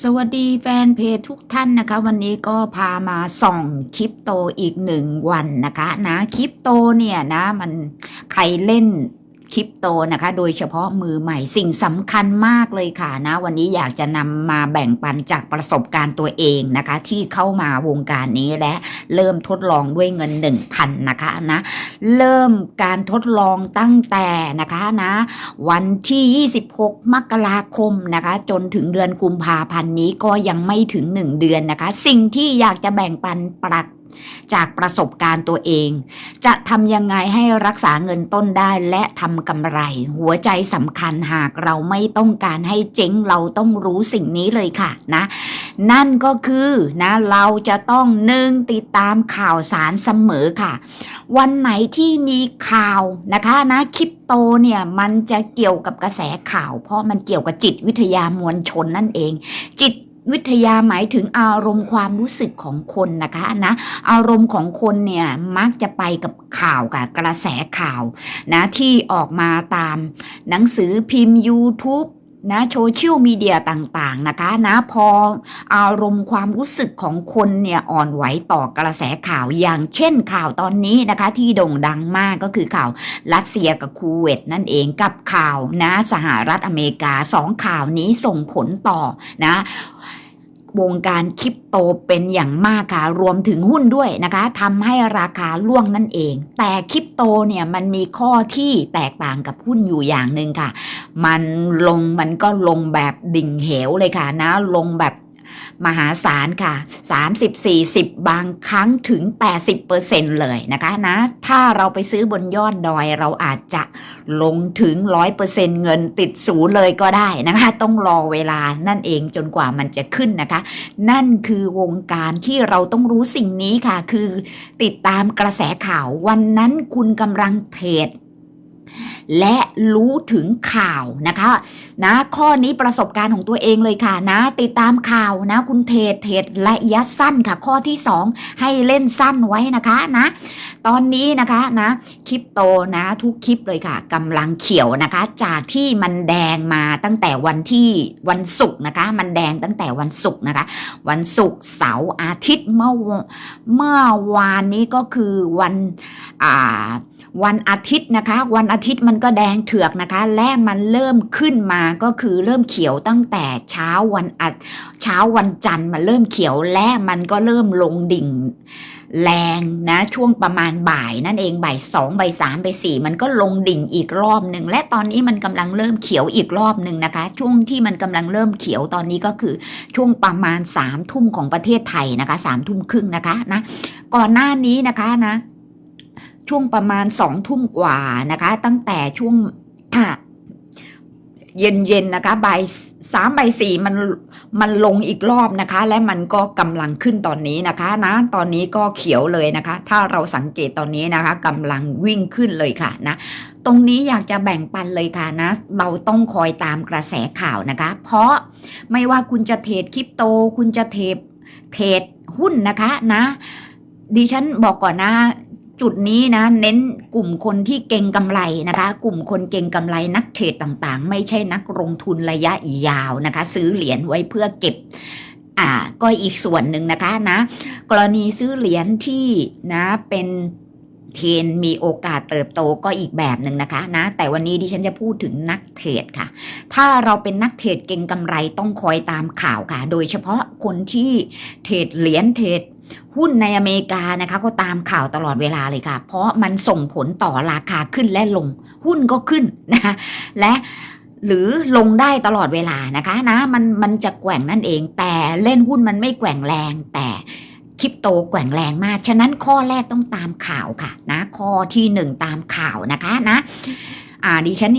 สวัสดีแฟนเพจทุกท่านนะคะ วันนี้ก็พามาส่องคริปโตอีกหนึ่งวันนะคะ นะคริปโตเนี่ยนะ มันใครเล่น คริปโตนะคะ โดยเฉพาะมือใหม่สิ่งสำคัญมากเลยค่ะนะ วันนี้อยากจะนำมาแบ่งปันจากประสบการณ์ตัวเองนะคะ ที่เข้ามาวงการนี้และเริ่มทดลองด้วยเงิน 1,000 นะคะนะ เริ่มการทดลองตั้งแต่นะคะนะ วันที่ 26 มกราคมนะคะ จนถึงเดือนกุมภาพันธ์นี้ก็ยังไม่ถึง 1 เดือนนะคะ สิ่งที่อยากจะแบ่งปันปรัก จากประสบการณ์ตัวเอง จะทำยังไงให้รักษาเงินต้นได้และทำกำไร หัวใจสำคัญหากเราไม่ต้องการให้เจ๊งเราต้องรู้สิ่งนี้เลยค่ะนะ นั่นก็คือนะเราจะต้องหนึ่งติดตามข่าวสารเสมอค่ะ วันไหนที่มีข่าวนะคะนะคริปโตเนี่ยมันจะเกี่ยวกับกระแสข่าว เพราะมันเกี่ยวกับจิตวิทยามวลชนนั่นเอง จิต วิทยาหมายถึงอารมณ์ความรู้สึกของคนนะคะนะอารมณ์ของคนเนี่ยมักจะไปกับข่าวกับกระแสข่าวนะที่ออกมาตามหนังสือพิมพ์ YouTube นะโซเชียลมีเดียต่างๆนะคะนะพออารมณ์ความรู้สึกของคนเนี่ยอ่อนไหวต่อกระแสข่าวอย่างเช่นข่าวตอนนี้นะคะ ที่โด่งดังมากก็คือข่าวรัสเซียกับคูเวตนั่นเองกับข่าวนะสหรัฐอเมริกาสองข่าวนี้ส่งผลต่อนะ วงการคริปโตเป็นอย่างมากค่ะรวมถึงหุ้นด้วยนะคะทำให้ราคาล่วงนั่นเอง แต่คริปโตเนี่ยมันมีข้อที่แตกต่างกับหุ้นอยู่อย่างหนึ่งค่ะ มันลงมันก็ลงแบบดิ่งเหวเลยค่ะนะ ลงแบบ มหาศาลค่ะ 30-40 บางครั้งถึง 80%เลยนะคะนะ ถ้าเราไปซื้อบนยอดดอยเราอาจจะลงถึง 100%เงินติดศูนย์เลยก็ได้นะคะ ต้องรอเวลานั่นเองจนกว่ามันจะขึ้นนะคะ นั่นคือวงการที่เราต้องรู้สิ่งนี้ค่ะ คือติดตามกระแสข่าววันนั้นคุณกำลังเทรด และรู้ถึงข่าวนะคะนะข้อนี้ประสบการณ์ของตัวเองเลยค่ะนะ ติดตามข่าวนะ คุณเทรดเทรดระยะสั้นค่ะ ข้อที่ 2 ให้เล่นสั้นไว้นะคะนะตอนนี้นะคะนะคริปโตนะทุกคลิปเลยค่ะกำลังเขียวนะคะ จากที่มันแดงมาตั้งแต่วันที่วันศุกร์นะคะ มันแดงตั้งแต่วันศุกร์นะคะ วันศุกร์เสาร์อาทิตย์เมื่อเมื่อวานนี้ก็คือวันอ่า วันอาทิตย์นะคะ วันอาทิตย์มันก็แดงเถือกนะคะ และมันเริ่มขึ้นมาก็คือเริ่มเขียวตั้งแต่เช้าวันอัดเช้าวันจันทร์มันเริ่มเขียวและมันก็เริ่มลงดิ่งแรงนะช่วงประมาณบ่ายนั่นเองบ่ายสองบ่ายสามบ่ายสี่มันก็ลงดิ่งอีกรอบหนึ่งและตอนนี้มันกำลังเริ่มเขียวอีกรอบหนึ่งนะคะ ช่วงที่มันกำลังเริ่มเขียวตอนนี้ก็คือช่วงประมาณสามทุ่มของประเทศไทยนะคะสามทุ่มครึ่งนะคะนะก่อนหน้านี้นะคะนะ ช่วงประมาณสองทุ่มกว่านะคะ ตั้งแต่ช่วงเย็นๆนะคะบ่ายสามบ่ายสี่มันมันลงอีกรอบนะคะ และมันก็กำลังขึ้นตอนนี้นะคะนะตอนนี้ก็เขียวเลยนะคะ ถ้าเราสังเกตตอนนี้นะคะกำลังวิ่งขึ้นเลยค่ะนะ ตรงนี้อยากจะแบ่งปันเลยค่ะนะ เราต้องคอยตามกระแสข่าวนะคะ เพราะไม่ว่าคุณจะเทรดคริปโต คุณจะเทรดเทรดหุ้นนะคะนะดิฉันบอกก่อนนะ จุดนี้นะ เน้นกลุ่มคนที่เก่งกำไรนะคะ กลุ่มคนเก่งกำไรนักเทรดต่างๆ ไม่ใช่นักลงทุนระยะยาวนะคะ ซื้อเหรียญไว้เพื่อเก็บอ่าก็อีกส่วนหนึ่งนะคะนะ กรณีซื้อเหรียญที่นะเป็นเทนมีโอกาสเติบโตก็อีกแบบหนึ่งนะคะนะ แต่วันนี้ดิฉันจะพูดถึงนักเทรดค่ะ ถ้าเราเป็นนักเทรดเก่งกำไรต้องคอยตามข่าวค่ะ โดยเฉพาะคนที่เทรดเหรียญเทรด หุ้นในอเมริกานะคะก็ตามข่าวตลอดเวลาเลยค่ะ เพราะมันส่งผลต่อราคาขึ้นและลง หุ้นก็ขึ้นนะคะและหรือลงได้ตลอดเวลานะคะนะมันมันจะแกว่งนั่นเอง แต่เล่นหุ้นมันไม่แกว่งแรง แต่คริปโตแกว่งแรงมาก ฉะนั้นข้อแรกต้องตามข่าวค่ะนะข้อที่หนึ่งตามข่าวนะคะนะอ่าดิฉัน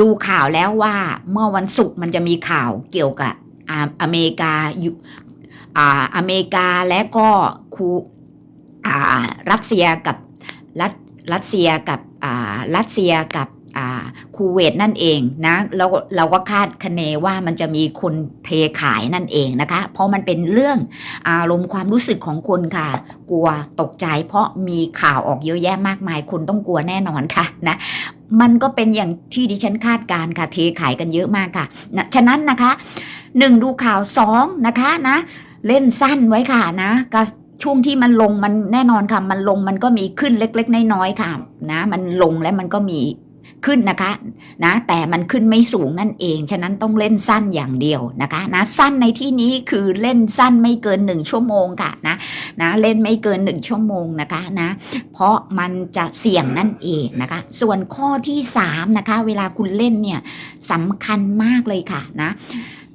ดูข่าวแล้วว่าเมื่อวันศุกร์มันจะมีข่าวเกี่ยวกับออเมริกา ออเมริกาและก็คูรัสเซียกับรัสรัสเซียกับรัสเซียกับคูเวตนั่นเองนะแล้วเราก็คาดคะเนว่ามันจะมีคนเทขายนั่นเองนะคะ เพราะมันเป็นเรื่องอารมณ์ความรู้สึกของคนค่ะ กลัวตกใจ เพราะมีข่าวออกเยอะแยะมากมาย คนต้องกลัวแน่นอนค่ะนะมันก็เป็นอย่างที่ดิฉันคาดการ์ค่ะเทขายกันเยอะมากค่ะนะฉะนั้นนะคะหนึ่งดูข่าวสองนะคะนะ เล่นสั้นไว้ค่ะนะกช่วงที่มันลงมันแน่นอนค่ะ มันลงมันก็มีขึ้นเล็ก ๆ น้อยๆค่ะ นะ มันลงแล้วมันก็มีขึ้นนะคะนะแต่มันขึ้นไม่สูงนั่นเอง ฉะนั้นต้องเล่นสั้นอย่างเดียวนะคะนะสั้นในที่นี้คือเล่นสั้นไม่เกินหนึ่งชั่วโมงค่ะนะนะเล่นไม่เกินหนึ่งชั่วโมงนะคะนะเพราะมันจะเสี่ยงนั่นเองนะคะ ส่วนข้อที่สามนะคะเวลาคุณเล่นเนี่ยสำคัญมากเลยค่ะนะ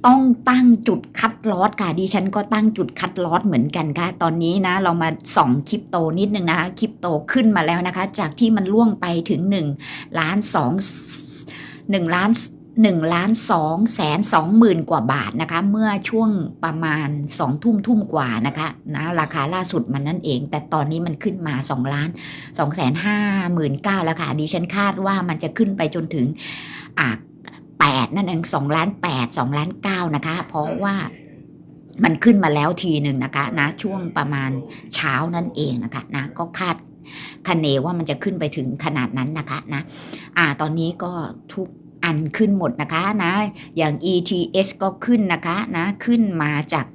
ต้องตั้งจุดคัดลอสค่ะดิฉันก็ตั้งจุดคัดลอสเหมือนกันค่ะ ตอนนี้นะเรามาส่องคริปโตนิดนึงนะคะคริปโตขึ้นมาแล้วนะคะ จากที่มันล่วงไปถึง1ล้าน2 1ล้าน1ล้าน2แสน2หมื่นกว่าบาทนะคะ เมื่อช่วงประมาณ 2 ทุ่มทุ่มกว่านะคะนะราคาล่าสุดมันนั่นเอง แต่ตอนนี้มันขึ้นมา 2 ล้าน2แสน5หมื่นเก้าแล้วค่ะดิฉันคาดว่ามันจะขึ้นไปจนถึงอ่า แปดนั่นเองสองล้านแปดสองล้านเก้านะคะ เพราะว่ามันขึ้นมาแล้วทีหนึ่งนะคะนะช่วงประมาณเช้านั่นเองนะคะนะก็คาดคะเนว่ามันจะขึ้นไปถึงขนาดนั้นนะคะนะอ่าตอนนี้ก็ทุกอันขึ้นหมดนะคะนะอย่าง ETS ก็ขึ้นนะคะนะขึ้นมาจาก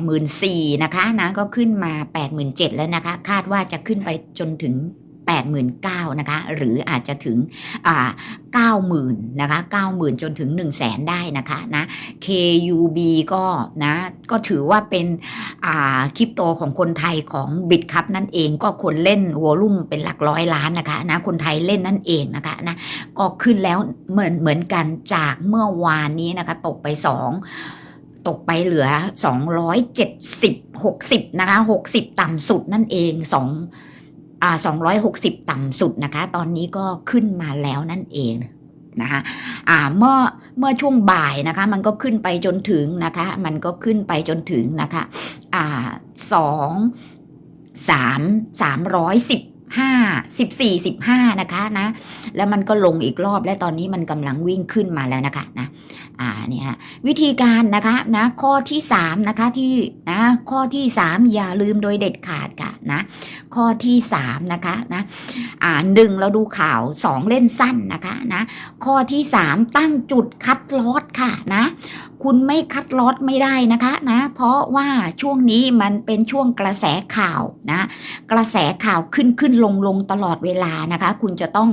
84,000นะคะนะก็ขึ้นมา 87,000แล้วนะคะ คาดว่าจะขึ้นไปจนถึง 89,000นะคะหรืออาจจะถึงอ่า90,000นะคะ90,000 จนถึง 1 0 0 0 0แสนได้นะคะนะ KUB ก็นะก็ถือว่าเป็นอ่าคริปโตของคนไทยของบิตครับนั่นเองก็คนเล่นวอลุ่มเป็นหลักร้อยล้านนะคะนะคนไทยเล่นนั่นเองนะคะนะก็ขึ้นแล้วเหมือนเหมือนกันจากเมื่อวานนี้นะคะตกไป 2ตกไปเหลือ 270 60 นะคะ 60 ต่ำสุดนั่นเอง2อ่า 260 ต่ำสุดนะคะ ตอนนี้ก็ขึ้นมาแล้วนั่นเองนะคะอ่าเมื่อเมื่อช่วงบ่ายนะคะ มันก็ขึ้นไปจนถึงนะคะ มันก็ขึ้นไปจนถึงนะคะอ่าสองสามสามร้อยสิบ ห้าสิบสี่สิบห้านะคะนะ แล้วมันก็ลงอีกรอบและตอนนี้มันกำลังวิ่งขึ้นมาแล้วนะคะนะอ่าเนี่ยฮะวิธีการนะคะนะข้อที่สามนะคะที่นะข้อที่สามอย่าลืมโดยเด็ดขาดค่ะนะข้อที่สามนะคะนะอ่าหนึ่งเราดูข่าวสองเล่นสั้นนะคะนะข้อที่สามตั้งจุดคัดลอตค่ะนะ คุณไม่คัดลอตไม่ได้นะคะนะ เพราะว่าช่วงนี้มันเป็นช่วงกระแสข่าวนะ กระแสข่าวขึ้นขึ้นลงลงตลอดเวลานะคะ คุณจะต้อง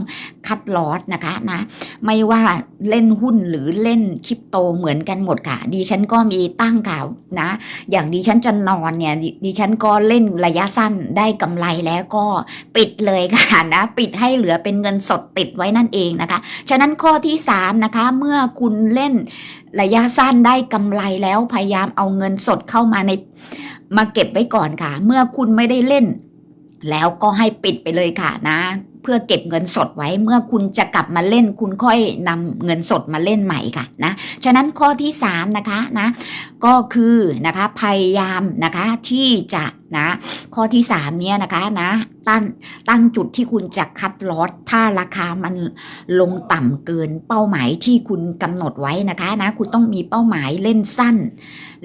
คัดลอตนะคะนะ ไม่ว่าเล่นหุ้นหรือเล่นคริปโตเหมือนกันหมดค่ะ ดิฉันก็มีตั้งข่าวนะ อย่างดิฉันจะนอนเนี่ยดดิฉันก็เล่นระยะสั้นได้กำไรแล้วก็ปิดเลยค่ะนะ ปิดให้เหลือเป็นเงินสดติดไว้นั่นเองนะคะ ฉะนั้นข้อที่3นะคะเมื่อคุณเล่น ระยะสั้นได้กำไรแล้วพยายามเอาเงินสดเข้ามาในมาเก็บไว้ก่อนค่ะ เมื่อคุณไม่ได้เล่น แล้วก็ให้ปิดไปเลยค่ะนะ พื่อเก็บเงินสดไว้เมื่อคุณจะกลับมาเล่น คุณค่อยนำเงินสดมาเล่นใหม่ค่ะนะฉะนั้นข้อที่3นะคะนะก็คือนะคะพยายามนะคะที่จะนะข้อที่3เนี่ยนะคะนะตั้งตั้งจุดที่คุณจะคัดลอตถ้าราคามันลงต่ำเกินเป้าหมายที่คุณกำหนดไว้นะคะนะคุณต้องมีเป้าหมายเล่นสั้น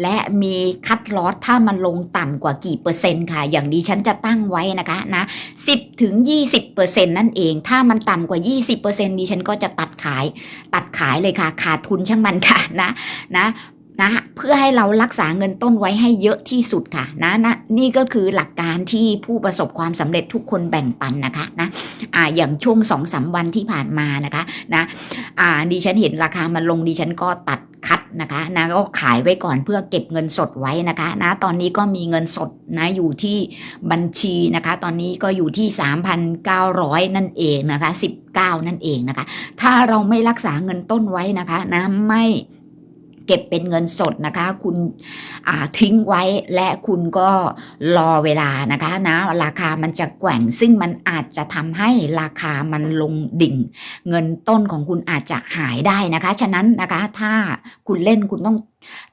และมีคัดลอตถ้ามันลงต่ำกว่ากี่เปอร์เซ็นต์ค่ะ อย่างดีฉันจะตั้งไว้นะคะนะ10ถึง20เปอร์เซ็นต์นั่นเอง ถ้ามันต่ำกว่า 20เปอร์เซ็นต์ดิฉันก็จะตัดขาย ตัดขายเลยค่ะ ขาดทุนช่างมันค่ะนะนะ นะเพื่อให้เรารักษาเงินต้นไว้ให้เยอะที่สุดค่ะนะนะนี่ก็คือหลักการที่ผู้ประสบความสำเร็จทุกคนแบ่งปันนะคะนะอ่าอย่างช่วงสองสามวันที่ผ่านมานะคะนะอ่าดิฉันเห็นราคามันลงดิฉันก็ตัดคัดนะคะนะก็ขายไว้ก่อนเพื่อเก็บเงินสดไว้นะคะนะตอนนี้ก็มีเงินสดนะอยู่ที่บัญชีนะคะ ตอนนี้ก็อยู่ที่ 3,900 นั่นเองนะคะ19 นั่นเองนะคะ ถ้าเราไม่รักษาเงินต้นไว้นะคะนะไม่ เก็บเป็นเงินสดนะคะ คุณทิ้งไว้และคุณก็รอเวลานะคะนะราคามันจะแกว่งซึ่งมันอาจจะทำให้ราคามันลงดิ่ง เงินต้นของคุณอาจจะหายได้นะคะ ฉะนั้นนะคะถ้าคุณเล่นคุณต้อง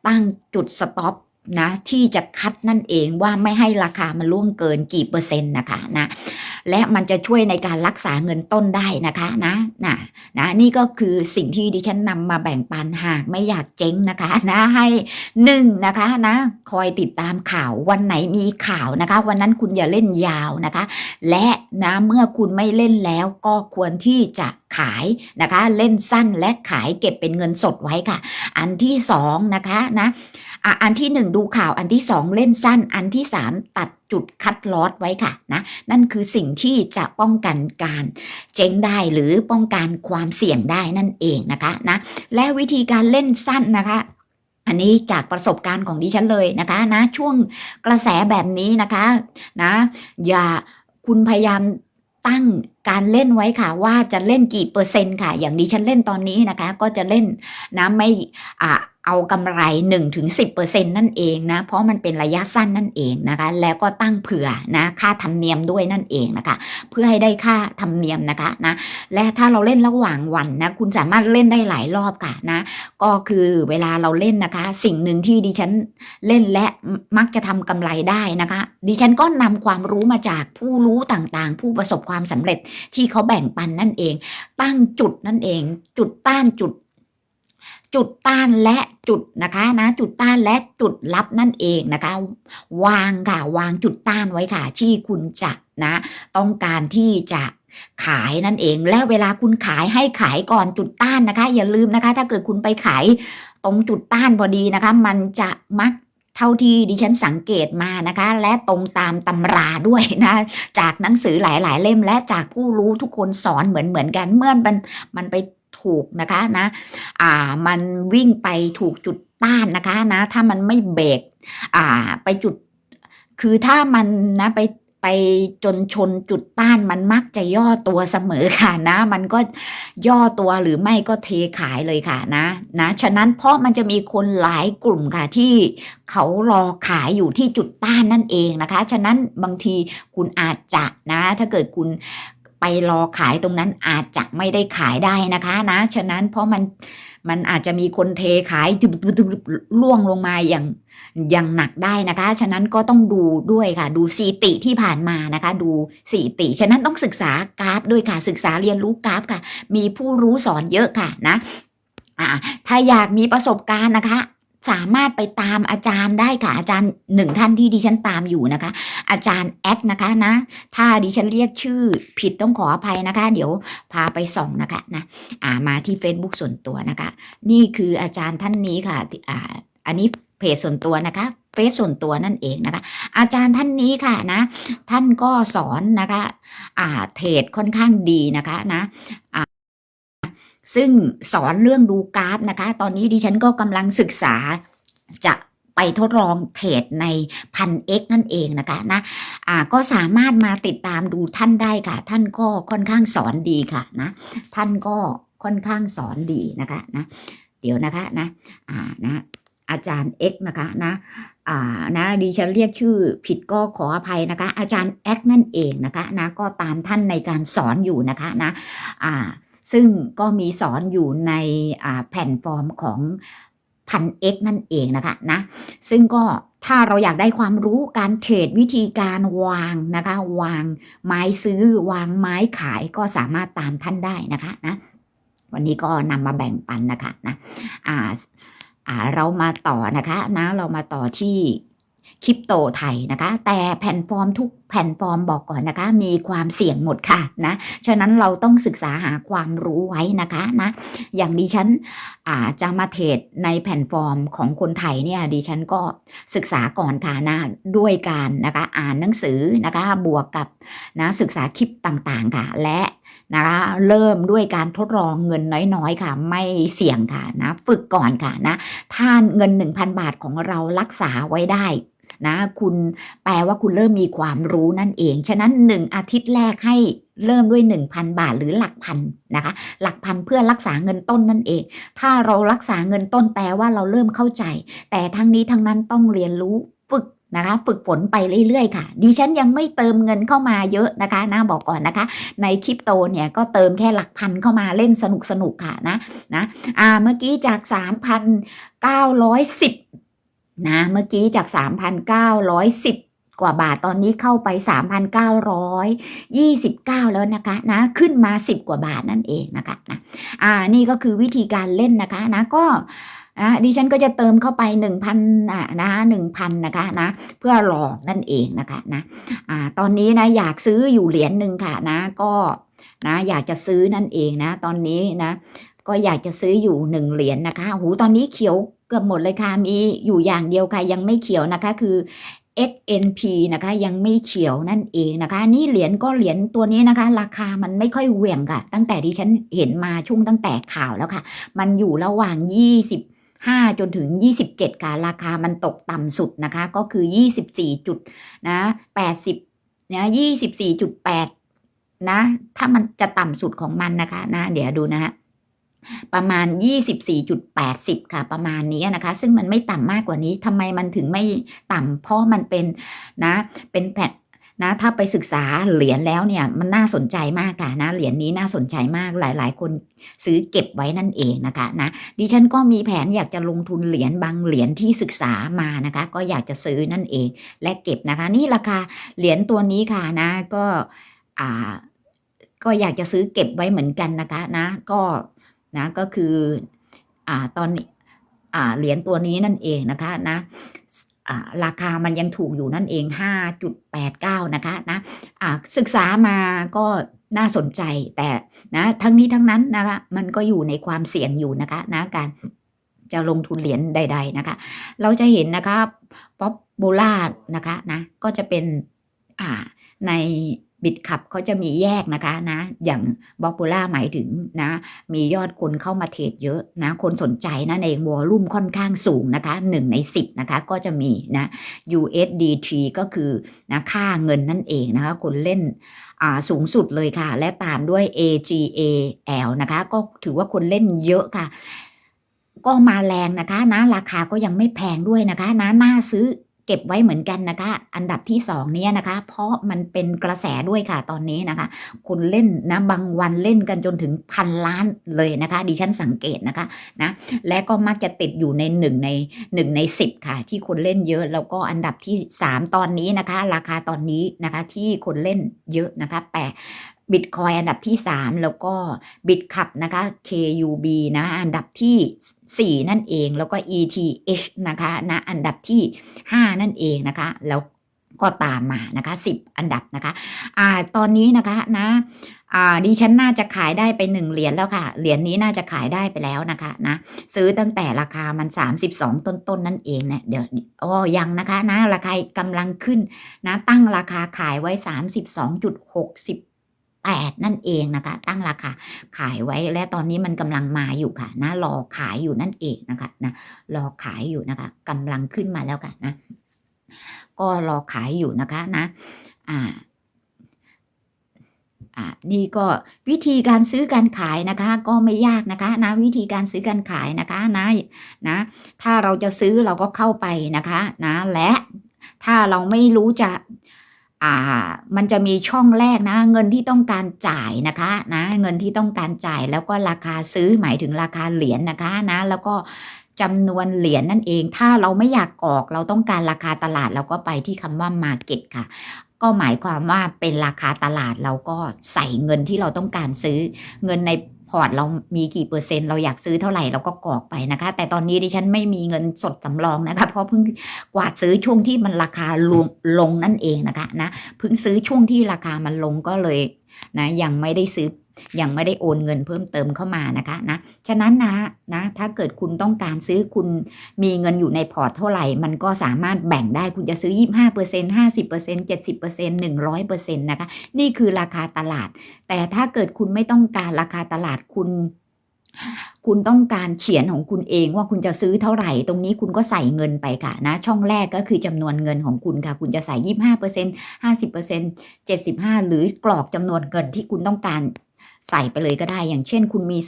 ตั้งจุดสต็อป นะที่จะคัดนั่นเองว่าไม่ให้ราคามันล่วงเกินกี่เปอร์เซ็นต์นะคะนะและมันจะช่วยในการรักษาเงินต้นได้นะคะนะนะนะนี่ก็คือสิ่งที่ดิฉันนำมาแบ่งปันหากไม่อยากเจ๊งนะคะนะให้หนึ่งนะคะนะคอยติดตามข่าววันไหนมีข่าวนะคะ วันนั้นคุณอย่าเล่นยาวนะคะ และนะเมื่อคุณไม่เล่นแล้วก็ควรที่จะขายนะคะ เล่นสั้นและขายเก็บเป็นเงินสดไว้ค่ะ อันที่สองนะคะนะ อะอันที่หนึ่งดูข่าวอันที่สองเล่นสั้น อันที่สามตัดจุดคัดลอสไว้ค่ะนะนั่นคือสิ่งที่จะป้องกันการเจ๊งได้หรือป้องกันความเสี่ยงได้นั่นเองนะคะนะและวิธีการเล่นสั้นนะคะอันนี้จากประสบการณ์ของดิฉันเลยนะคะนะช่วงกระแสแบบนี้นะคะนะอย่าคุณพยายามตั้งการเล่นไว้ค่ะว่าจะเล่นกี่เปอร์เซ็นต์ค่ะ อย่างดิฉันเล่นตอนนี้นะคะ ก็จะเล่นนะไม่อ่า เอากำไร 1-10%นั่นเองนะ เพราะมันเป็นระยะสั้นนั่นเองนะคะ แล้วก็ตั้งเผื่อนะค่าธรรมเนียมด้วยนั่นเองนะคะ เพื่อให้ได้ค่าธรรมเนียมนะคะนะ และถ้าเราเล่นระหว่างวันนะคุณสามารถเล่นได้หลายรอบค่ะนะ ก็คือเวลาเราเล่นนะคะ สิ่งหนึ่งที่ดิฉันเล่นและมักจะทำกำไรได้นะคะ ดิฉันก็นำความรู้มาจากผู้รู้ต่างๆ ผู้ประสบความสำเร็จที่เขาแบ่งปันนั่นเอง ตั้งจุดนั่นเอง จุดต้านจุด จุดต้านและจุดนะคะนะ จุดต้านและจุดลับนั่นเองนะคะ วางค่ะวางจุดต้านไว้ค่ะ ที่คุณจะนะ ต้องการที่จะขายนั่นเอง และเวลาคุณขายให้ขายก่อนจุดต้านนะคะ อย่าลืมนะคะ ถ้าเกิดคุณไปขายตรงจุดต้านพอดีนะคะ มันจะมักเท่าที่ดิฉันสังเกตมานะคะ และตรงตามตำราด้วยนะ จากหนังสือหลาย ๆ เล่มและจากผู้รู้ทุกคนสอนเหมือนเหมือนกันเมื่อมันมันไป ถูกนะคะนะ อ่า มันวิ่งไปถูกจุดต้านนะคะนะ ถ้ามันไม่เบรกอ่า ไปจุด คือถ้ามันนะไปไปจนชนจุดต้านมันมักจะย่อตัวเสมอค่ะนะ มันก็ย่อตัวหรือไม่ก็เทขายเลยค่ะนะนะฉะนั้นเพราะมันจะมีคนหลายกลุ่มค่ะที่เขารอขายอยู่ที่จุดต้านนั่นเองนะคะ ฉะนั้นบางทีคุณอาจจะนะ ถ้าเกิดคุณ ไปรอขายตรงนั้นอาจจะไม่ได้ขายได้นะคะนะ ฉะนั้นเพราะมันมันอาจจะมีคนเทขายล่วงลงมาอย่างอย่างหนักได้นะคะ ฉะนั้นก็ต้องดูด้วยค่ะ ดูสีติที่ผ่านมานะคะ ดูสีติ ฉะนั้นต้องศึกษากราฟด้วยค่ะ ศึกษาเรียนรู้กราฟค่ะ มีผู้รู้สอนเยอะค่ะนะอ่าถ้าอยากมีประสบการณ์นะคะ สามารถไปตามอาจารย์ได้ค่ะ อาจารย์หนึ่งท่านที่ดิฉันตามอยู่นะคะ อาจารย์แอดนะคะนะ ถ้าดิฉันเรียกชื่อผิดต้องขออภัยนะคะ เดี๋ยวพาไปส่องนะคะนะอ่ามาที่ Facebook ส่วนตัวนะคะ นี่คืออาจารย์ท่านนี้ค่ะอ่าอันนี้เพจส่วนตัวนะคะเฟซส่วนตัวนั่นเองนะคะ อาจารย์ท่านนี้ค่ะนะ ท่านก็สอนนะคะ อ่าเทรดค่อนข้างดีนะคะนะอ่า ซึ่งสอนเรื่องดูกราฟนะคะ ตอนนี้ดิฉันก็กำลังศึกษาจะไปทดลองเทรดในพันเนั่นเองนะคะนะอ่าก็สามารถมาติดตามดูท่านได้ค่ะ ท่านก็ค่อนข้างสอนดีค่ะนะท่านก็ค่อนข้างสอนดีนะคะนะเดี๋ยวนะคะนะอ่านะอาจารย์เอกนะคะนะอ่านะดิฉันเรียกชื่อผิดก็ขออภัยนะคะ อาจารย์เอกนั่นเองนะคะนะก็ตามท่านในการสอนอยู่นะคะนะอ่า ซึ่งก็มีสอนอยู่ในแผ่นฟอร์มของพันเอ็กนั่นเองนะคะนะซึ่งก็ถ้าเราอยากได้ความรู้การเทรดวิธีการวางนะคะ วางไม้ซื้อวางไม้ขายก็สามารถตามท่านได้นะคะนะวันนี้ก็นำมาแบ่งปันนะคะนะอ่าอ่าเรามาต่อนะคะนะเรามาต่อที่ คริปโตไทยนะคะ แต่แผ่นฟอร์มทุกแผ่นฟอร์มบอกก่อนนะคะ มีความเสี่ยงหมดค่ะนะฉะนั้นเราต้องศึกษาหาความรู้ไว้นะคะนะอย่างดิฉันอาจะมาเทรดในแผ่นฟอร์มของคนไทยเนี่ยดิฉันก็ศึกษาก่อนค่ะนะด้วยการนะคะอ่านหนังสือนะคะบวกกับนะศึกษาคลิปต่างๆค่ะและนะคะเริ่มด้วยการทดลองเงินน้อยๆค่ะ ไม่เสี่ยงค่ะนะ ฝึกก่อนค่ะนะถ้าเงิน 1,000 บาทของเรารักษาไว้ได้ นะคุณแปลว่าคุณเริ่มมีความรู้นั่นเอง ฉะนั้น 1 อาทิตย์แรกให้เริ่มด้วย 1,000 บาทหรือหลักพันนะคะ หลักพันเพื่อรักษาเงินต้นนั่นเอง ถ้าเรารักษาเงินต้นแปลว่าเราเริ่มเข้าใจ แต่ทั้งนี้ทั้งนั้นต้องเรียนรู้ฝึกนะคะฝึกฝนไปเรื่อยๆค่ะ ดิฉันยังไม่เติมเงินเข้ามาเยอะนะคะนะบอกก่อนนะคะ ในคริปโตเนี่ยก็เติมแค่หลักพันเข้ามาเล่นสนุกสนุกๆค่ะนะนะอ่าเมื่อกี้จาก 3,910 นะ เมื่อกี้จาก 3,910 กว่าบาทตอนนี้เข้าไป 3,929 แล้วนะคะนะขึ้นมา 10 กว่าบาทนั่นเองนะคะนะอ่านี่ก็คือวิธีการเล่นนะคะนะก็นะดิฉันก็จะเติมเข้าไป 1,000อะหนะ1,000นะคะนะเพื่อรอนั่นเองนะคะนะอ่าตอนนี้นะอยากซื้ออยู่เหรียญหนึ่งค่ะนะก็นะอยากจะซื้อนั่นเองนะ ตอนนี้นะ ก็อยากจะซื้ออยู่หนึ่งเหรียญนนะคะหูตอนนี้เขียว เกือบหมดเลยค่ะมีอยู่อย่างเดียวค่ะยังไม่เขียวนะคะคือ XNP นะคะยังไม่เขียวนั่นเองนะคะ นี่เหรียญก็เหรียญตัวนี้นะคะ ราคามันไม่ค่อยเหวี่ยงค่ะ ตั้งแต่ที่ฉันเห็นมาช่วงตั้งแต่ข่าวแล้วค่ะ มันอยู่ระหว่าง25จนถึง 27 ค่ะ ราคามันตกต่ำสุดนะคะ ก็คือ 24 จุดนะ80นะ24.8นะถ้ามันจะต่ำสุดของมันนะคะนะเดี๋ยวดูนะฮะ ประมาณ 24.80 ค่ะ ประมาณนี้นะคะ ซึ่งมันไม่ต่ำมากกว่านี้ทำไมมันถึงไม่ต่ำเพราะมันเป็นนะเป็นแพทนะถ้าไปศึกษาเหรียญแล้วเนี่ยมันน่าสนใจมากค่ะนะเหรียญนี้น่าสนใจมากหลาย ๆ คนซื้อเก็บไว้นั่นเองนะคะนะดิฉันก็มีแผนอยากจะลงทุนเหรียญบางเหรียญที่ศึกษามานะคะ ก็อยากจะซื้อนั่นเอง และเก็บนะคะ นี่ราคาเหรียญตัวนี้ค่ะนะก็อ่าก็อยากจะซื้อเก็บไว้เหมือนกันนะคะนะ ก็ นะก็คืออ่าตอนนี้อ่าเหรียญตัวนี้นั่นเองนะคะนะราคามันยังถูกอยู่นั่นเอง 5.89 นะคะนะอ่าศึกษามาก็น่าสนใจแต่นะทั้งนี้ทั้งนั้นนะคะมันก็อยู่ในความเสี่ยงอยู่นะคะนะการจะลงทุนเหรียญใด ๆนะคะ เราจะเห็นนะคะป๊อปโบล่านะคะนะก็จะเป็นใน บิตคับเขาจะมีแยกนะคะนะ อย่างบ o อ u ล่าหมายถึงนะ มียอดคนเข้ามาเทรดเยอะนะ คนสนใจนะในวอลลุ่มค่อนข้างสูงนะคะหนึ่งในสิบนะคะก็จะมีนะ USDT ก็คือนะค่าเงินนั่นเองนะคะ คนเล่นสูงสุดเลยค่ะ และตามด้วย AGAL นะคะ ก็ถือว่าคนเล่นเยอะค่ะ ก็มาแรงนะคะนะ ราคาก็ยังไม่แพงด้วยนะคะนะน่าซื้อ เก็บไว้เหมือนกันนะคะ อันดับที่สองเนี้ยนะคะ เพราะมันเป็นกระแสด้วยค่ะตอนนี้นะคะคนเล่นนะบางวันเล่นกันจนถึงพันล้านเลยนะคะ ดิฉันสังเกตนะคะนะและก็มักจะติดอยู่ในหนึ่งในหนึ่งในสิบค่ะ ที่คนเล่นเยอะ แล้วก็อันดับที่สามตอนนี้นะคะ ราคาตอนนี้นะคะที่คนเล่นเยอะนะคะแปด บิตคอยอันดับที่ 3 แล้วก็บิตคับนะคะ KUB นะอันดับที่ 4 นั่นเองแล้วก็ ETH นะคะนะอันดับที่ 5 นั่นเองนะคะ แล้วก็ตามมานะคะ 10 อันดับนะคะอ่าตอนนี้นะคะนะอ่าดิฉันน่าจะขายได้ไปหนึ่งเหรียญแล้วค่ะ เหรียญนนี้น่าจะขายได้ไปแล้วนะคะนะซื้อตั้งแต่ราคามัน 32 ต้นๆนนั่นเองเนะี่ยเดี๋ยวอ๋อยังนะคะนะราคากำลังขึ้นนะตั้งราคาขายไว้ 32.68 8 นั่นเองนะคะ ตั้งราคาขายไว้และตอนนี้มันกำลังมาอยู่ค่ะนะรอขายอยู่นั่นเองนะคะนะรอขายอยู่นะคะ กำลังขึ้นมาแล้วค่ะนะ ก็รอขายอยู่นะคะนะ อ่านี่ก็วิธีการซื้อการขายนะคะก็ไม่ยากนะคะนะวิธีการซื้อการขายนะคะนะนะ ถ้าเราจะซื้อเราก็เข้าไปนะคะนะและถ้าเราไม่รู้จะ อ่ามันจะมีช่องแรกนะ เงินที่ต้องการจ่ายนะคะนะเงินที่ต้องการจ่ายแล้วก็ราคาซื้อหมายถึงราคาเหรียญนนะคะนะแล้วก็จำนวนเหรียญนนั่นเอง ถ้าเราไม่อยากออกเราต้องการราคาตลาดเราก็ไปที่คำว่า Market ค่ะ ก็หมายความว่าเป็นราคาตลาดเราก็ใส่เงินที่เราต้องการซื้อเงินใน พอร์ตเรามีกี่เปอร์เซ็นต์เราอยากซื้อเท่าไหร่เราก็กรอกไปนะคะ แต่ตอนนี้ดิฉันไม่มีเงินสดสำรองนะคะ เพราะเพิ่งกวาดซื้อช่วงที่มันราคาลงลงนั่นเองนะคะนะเพิ่งซื้อช่วงที่ราคามันลงก็เลยนะยังไม่ได้ซื้อ ยังไม่ได้โอนเงินเพิ่มเติมเข้ามานะคะนะฉะนั้นนะนะถ้าเกิดคุณต้องการซื้อคุณมีเงินอยู่ในพอร์ตเท่าไหร่ มันก็สามารถแบ่งได้คุณจะซื้อ 25% 50% 70% 100%นะคะนี่คือราคาตลาด แต่ถ้าเกิดคุณไม่ต้องการราคาตลาดคุณคุณต้องการเขียนของคุณเองว่าคุณจะซื้อเท่าไหร่ ตรงนี้คุณก็ใส่เงินไปค่ะนะ ช่องแรกก็คือจำนวนเงินของคุณค่ะ คุณจะใส่ยี่ห้าเปอร์เซ็นห้าสิบเปอร์เซ็นเจ็ดสิบห้าหรือกรอกจำนวนเงินที่คุณต้องการ ใส่ไปเลยก็ได้ อย่างเช่นคุณมี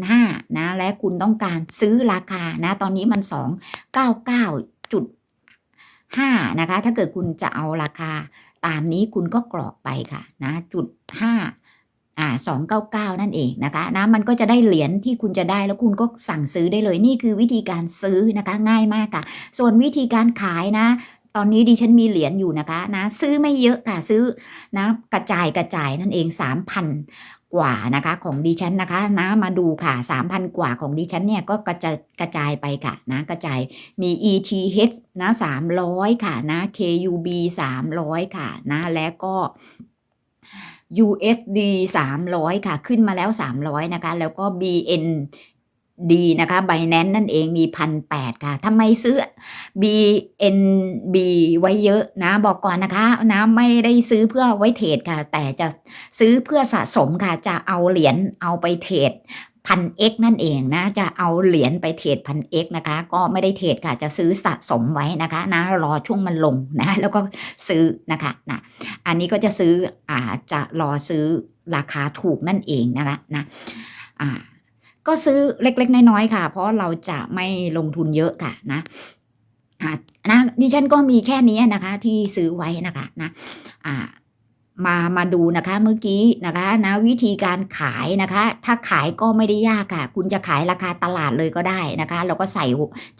2,500นะ และคุณต้องการซื้อราคานะ ตอนนี้มัน 299.5นะคะ ถ้าเกิดคุณจะเอาราคาตามนี้คุณก็กรอกไปค่ะนะจุด5อ่า299 นั่นเองนะคะนะมันก็จะได้เหรียญที่คุณจะได้แล้วคุณก็สั่งซื้อได้เลยนี่คือวิธีการซื้อนะคะง่ายมากค่ะ ส่วนวิธีการขายนะ ตอนนี้ดิฉันมีเหรียญอยู่นะคะนะ ซื้อไม่เยอะค่ะซื้อนะกระจายกระจายนั่นเอง3,000กว่านะคะของดิฉันนะคะนะมาดูค่ะสามพันกว่าของดิฉันเนี่ยก็กระจายกระจายไปค่ะนะกระจายมี ETH นะสามร้อยค่ะนะ KUB สามร้อยค่ะนะและก็ USD 300 ค่ะ ขึ้นมาแล้ว 300 นะคะ แล้วก็ BND นะคะ Binance นั่นเองมี1,800ค่ะทำไมซื้อ BNB ไว้เยอะนะ บอกก่อนนะคะนะไม่ได้ซื้อเพื่อไว้เทรดค่ะ แต่จะซื้อเพื่อสะสมค่ะ จะเอาเหรียญเอาไปเทรดพันเอ็กนั่นเองนะ จะเอาเหรียญไปเทรดพันเอ็กนะคะ ก็ไม่ได้เทรดค่ะ จะซื้อสะสมไว้นะคะ นะ รอช่วงมันลงนะ แล้วก็ซื้อนะคะนะอันนี้ก็จะซื้ออ่าจะรอซื้อราคาถูกนั่นเองนะคะนะอ่า ก็ซื้อเล็ก ๆ น้อยๆค่ะ เพราะเราจะไม่ลงทุนเยอะค่ะนะอ่านะดิฉันก็มีแค่นี้นะคะ ที่ซื้อไว้นะคะนะอ่ามามาดูนะคะเมื่อกี้นะคะนะวิธีการขายนะคะ ถ้าขายก็ไม่ได้ยากค่ะ คุณจะขายราคาตลาดเลยก็ได้นะคะเราก็ใส่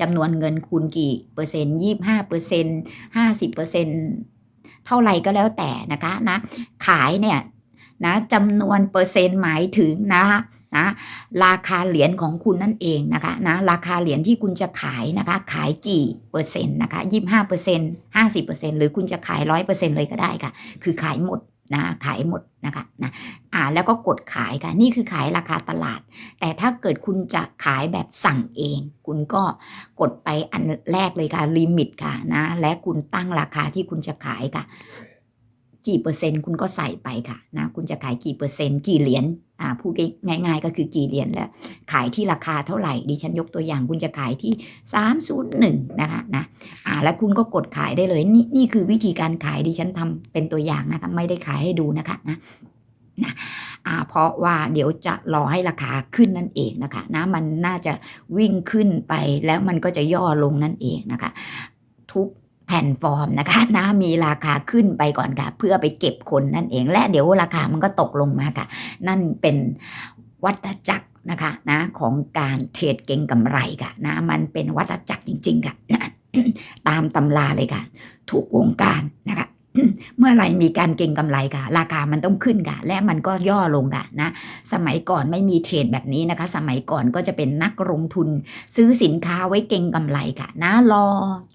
จำนวนเงินคุณกี่เปอร์เซ็นต์ยี่ห้าเปอร์เซ็นห้าสิบเปอร์เซ็นเท่าไหร่ก็แล้วแต่นะคะนะขายเนี่ยนะจำนวนเปอร์เซ็นต์หมายถึงนะคะ นะราคาเหรียญของคุณนั่นเองนะคะนะราคาเหรียญที่คุณจะขายนะคะขายกี่เปอร์เซ็นต์นะคะยี่ห้าเปอร์เซ็นต์ห้าสิบเปอร์เซ็นต์หรือคุณจะขายร้อยเปอร์เซ็นต์เลยก็ได้ค่ะ คือขายหมดนะขายหมดนะคะนะอ่าแล้วก็กดขายค่ะนี่คือขายราคาตลาด แต่ถ้าเกิดคุณจะขายแบบสั่งเอง คุณก็กดไปอันแรกเลยค่ะลิมิตค่ะนะและคุณตั้งราคาที่คุณจะขายค่ะ กี่เปอร์เซ็นต์คุณก็ใส่ไปค่ะนะคุณจะขายกี่เปอร์เซ็นต์กี่เหรียญอ่าพูดง่าย ๆ ก็คือกี่เหรียญแล้ว ขายที่ราคาเท่าไหร่ดิฉันยกตัวอย่างคุณจะขายที่ 301นะคะนะอ่าแล้วคุณก็กดขายได้เลยนี่นี่คือวิธีการขายดิฉันทำเป็นตัวอย่างนะคะไม่ได้ขายให้ดูนะคะนะนะอ่าเพราะว่าเดี๋ยวจะรอให้ราคาขึ้นนั่นเองนะคะนะมันน่าจะวิ่งขึ้นไปแล้วมันก็จะย่อลงนั่นเองนะคะ ทุก แผ่นฟอร์มนะคะนะมีราคาขึ้นไปก่อนค่ะ เพื่อไปเก็บคนนั่นเอง และเดี๋ยวราคามันก็ตกลงมาค่ะ นั่นเป็นวัฏจักรนะคะนะของการเทรดเก่งกำไรค่ะนะมันเป็นวัฏจักรจริง ๆ ค่ะ ตามตำราเลยค่ะ ถูกวงการนะคะ เมื่อไรมีการเก็งกำไรค่ะราคามันต้องขึ้นค่ะและมันก็ย่อลงค่ะนะสมัยก่อนไม่มีเทรดแบบนี้นะคะ สมัยก่อนก็จะเป็นนักลงทุน ซื้อสินค้าไว้เก็งกำไรค่ะนะรอ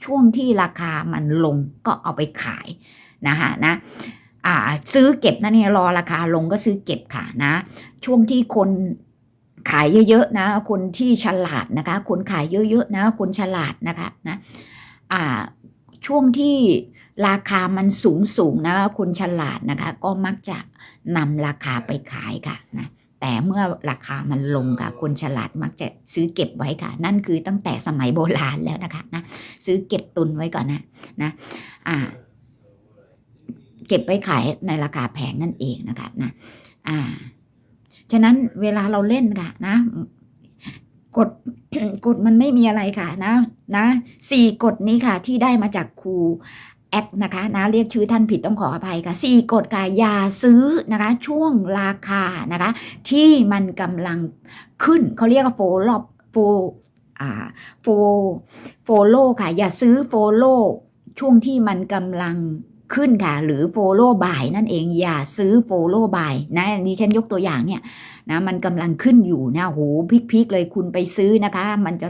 ช่วงที่ราคามันลงก็เอาไปขายนะคะนะอ่าซื้อเก็บนั่นเองรอราคาลงก็ซื้อเก็บค่ะนะ ช่วงที่คนขายเยอะๆนะ คนที่ฉลาดนะคะ คนขายเยอะๆนะ คนฉลาดนะคะนะอ่าช่วงที่ ราคามันสูงสูงนะคะคนฉลาดนะคะ ก็มักจะนำราคาไปขายค่ะนะแต่เมื่อราคามันลงค่ะ คนฉลาดมักจะซื้อเก็บไว้ค่ะ นั่นคือตั้งแต่สมัยโบราณแล้วนะคะนะซื้อเก็บตุนไว้ก่อนนะนะอ่าเก็บไว้ขายในราคาแพงนั่นเองนะคะนะอ่าฉะนั้นเวลาเราเล่นค่ะนะกฎกฎมันไม่มีอะไรค่ะนะนะสี่กฎนี้ค่ะที่ได้มาจากครู แอคนะคะนะเรียกชื่อท่านผิดต้องขออภัยค่ะสี่กฎค่ะอย่าซื้อนะคะช่วงราคานะคะที่มันกำลังขึ้นเขาเรียกว่าโฟลอโฟอ่าโฟโฟโลค่ะ อย่าซื้อโฟโลช่วงที่มันกำลังขึ้นค่ะ หรือโฟโลบายนั่นเองอย่าซื้อโฟโลบายนะดิฉันยกตัวอย่างเนี่ยนะมันกำลังขึ้นอยู่นะโหพลิกๆเลยคุณไปซื้อนะคะ มันจะ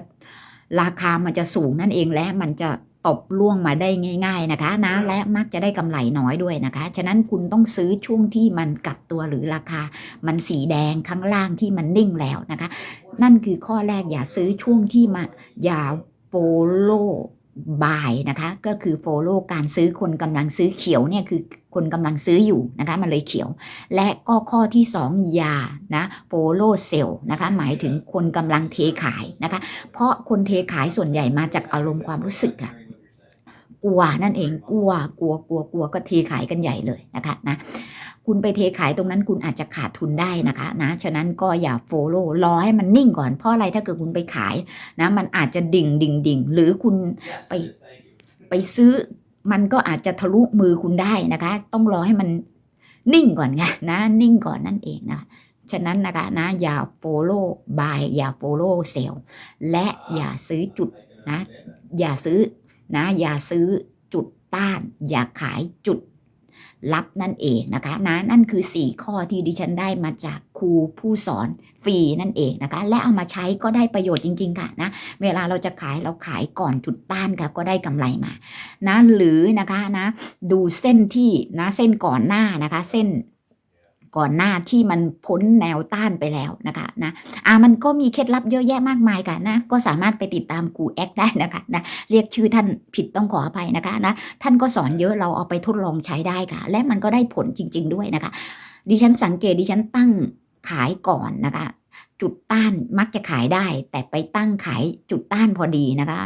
ราคามันจะสูงนั่นเองและมันจะ ตบล่วงมาได้ง่าย ๆนะคะนะและมักจะได้กำไรน้อยด้วยนะคะ ฉะนั้นคุณต้องซื้อช่วงที่มันกลับตัวหรือราคา มันสีแดงข้างล่างที่มันนิ่งแล้วนะคะ นั่นคือข้อแรกอย่าซื้อช่วงที่มาอย่าโฟโลบายนะคะก็คือโฟโลการซื้อคนกำลังซื้อเขียวเนี่ยคือคนกำลังซื้ออยู่นะคะมันเลยเขียว และก็ข้อที่ 2 อย่านะโฟโลเซลนะคะหมายถึงคนกำลังเทขายนะคะ เพราะคนเทขายส่วนใหญ่มาจากอารมณ์ความรู้สึกอะ กลัวนั่นเองกลัวกลัวกลัวกลัวก็เทขายกันใหญ่เลยนะคะนะคุณไปเทขายตรงนั้นคุณอาจจะขาดทุนได้นะคะนะฉะนั้นก็อย่าโฟโลรอให้มันนิ่งก่อนเพราะอะไรถ้าเกิดคุณไปขายนะมันอาจจะดิ่งดิ่งดิ่งหรือคุณไปไปซื้อมันก็อาจจะทะลุมือคุณได้นะคะ ต้องรอให้มันนิ่งก่อนไงนะ นิ่งก่อนนั่นเองนะฉะนั้นนะคะนะอย่าโฟโล่บายอย่าโฟโล่เซลและอย่าซื้อจุดนะ อย่าซื้อ นะอย่าซื้อจุดต้าน อย่าขายจุดรับนั่นเองนะคะนะนั่นคือ 4 ข้อที่ดิฉันได้มาจากครูผู้สอนฟรีนั่นเองนะคะ และเอามาใช้ก็ได้ประโยชน์จริง ๆ ค่ะนะเวลาเราจะขายเราขายก่อนจุดต้านค่ะก็ได้กำไรมานะหรือนะคะนะดูเส้นที่นะเส้นก่อนหน้านะคะ เส้น ก่อนหน้าที่มันพ้นแนวต้านไปแล้วนะคะนะอ่ามันก็มีเคล็ดลับเยอะแยะมากมายกันนะ ก็สามารถไปติดตามกูแอคได้นะคะนะเรียกชื่อท่านผิดต้องขออภัยนะคะนะท่านก็สอนเยอะเราเอาไปทดลองใช้ได้ค่ะ และมันก็ได้ผลจริง ๆ ด้วยนะคะ ดิฉันสังเกตดิฉันตั้งขายก่อนนะคะ จุดต้านมักจะขายได้ แต่ไปตั้งขายจุดต้านพอดีนะคะ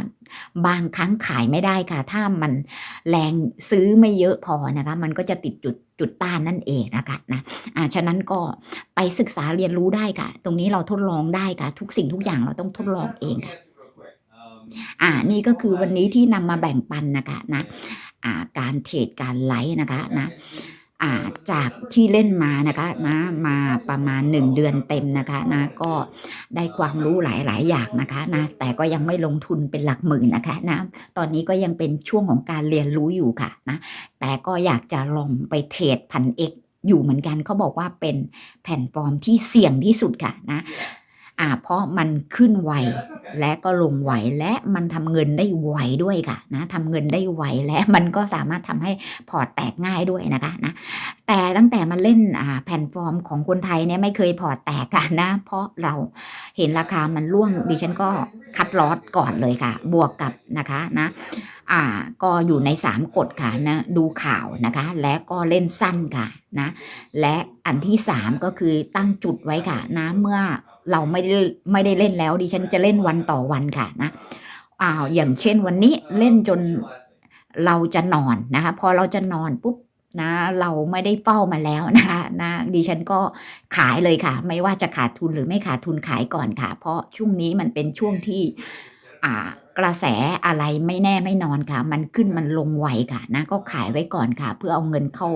บางครั้งขายไม่ได้ค่ะ ถ้ามันแรงซื้อไม่เยอะพอนะคะ มันก็จะติดจุดจุดต้านนั่นเองนะคะนะอ่าฉะนั้นก็ไปศึกษาเรียนรู้ได้ค่ะ ตรงนี้เราทดลองได้ค่ะ ทุกสิ่งทุกอย่างเราต้องทดลองเองค่ะอ่านี่ก็คือวันนี้ที่นำมาแบ่งปันนะคะนะอ่าการเทรดการไลฟ์นะคะนะ จากที่เล่นมานะคะนะมาประมาณหนึ่งเดือนเต็มนะคะนะก็ได้ความรู้หลาย ๆ อย่างนะคะนะแต่ก็ยังไม่ลงทุนเป็นหลักหมื่นนะคะนะตอนนี้ก็ยังเป็นช่วงของการเรียนรู้อยู่ค่ะนะแต่ก็อยากจะลองไปเทรดพันเอกอยู่เหมือนกันเขาบอกว่าเป็นแผ่นฟอร์มที่เสี่ยงที่สุดค่ะนะ อ่าเพราะมันขึ้นไวและก็ลงไวและมันทำเงินได้ไวด้วยค่ะนะทำเงินได้ไวและมันก็สามารถทำให้พอร์ตแตกง่ายด้วยนะคะนะแต่ตั้งแต่มาเล่นอ่าแผ่นฟอร์มของคนไทยเนี่ยไม่เคยพอร์ตแตกค่ะนะ เพราะเราเห็นราคามันร่วงดิฉันก็คัดลอสก่อนเลยค่ะ บวกกับนะคะนะ อ่าก็อยู่ในสามกฎค่ะนะดูข่าวนะคะ และก็เล่นสั้นค่ะนะและอันที่สามก็คือตั้งจุดไว้ค่ะนะเมื่อเราไม่ได้ไม่ได้เล่นแล้วดิฉันจะเล่นวันต่อวันค่ะนะอ้าวอย่างเช่นวันนี้เล่นจนเราจะนอนนะคะ พอเราจะนอนปุ๊บนะเราไม่ได้เฝ้ามาแล้วนะคะนะดิฉันก็ขายเลยค่ะ ไม่ว่าจะขาดทุนหรือไม่ขาดทุนขายก่อนค่ะ เพราะช่วงนี้มันเป็นช่วงที่อ่า กระแสอะไรไม่แน่ไม่นอนค่ะ มันขึ้นมันลงไวค่ะนะ ก็ขายไว้ก่อนค่ะ เพื่อเอาเงินเข้า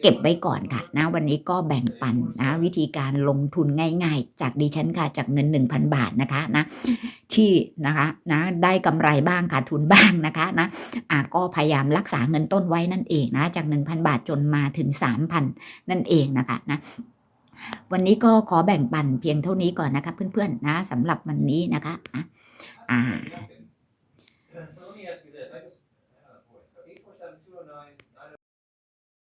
เก็บไว้ก่อนค่ะ นะ วันนี้ก็แบ่งปันนะ วิธีการลงทุนง่าย ๆ จากดิฉันค่ะจากเงิน 1,000 บาทนะคะนะที่นะคะนะได้กำไรบ้างขาดทุนบ้างนะคะนะอ่าก็พยายามรักษาเงินต้นไว้นั่นเองนะจาก 1,000 บาทจนมาถึง 3,000 นั่นเองนะคะนะวันนี้ก็ขอแบ่งปันเพียงเท่านี้ก่อนนะคะเพื่อนๆนะสำหรับวันนี้นะคะอะอ่า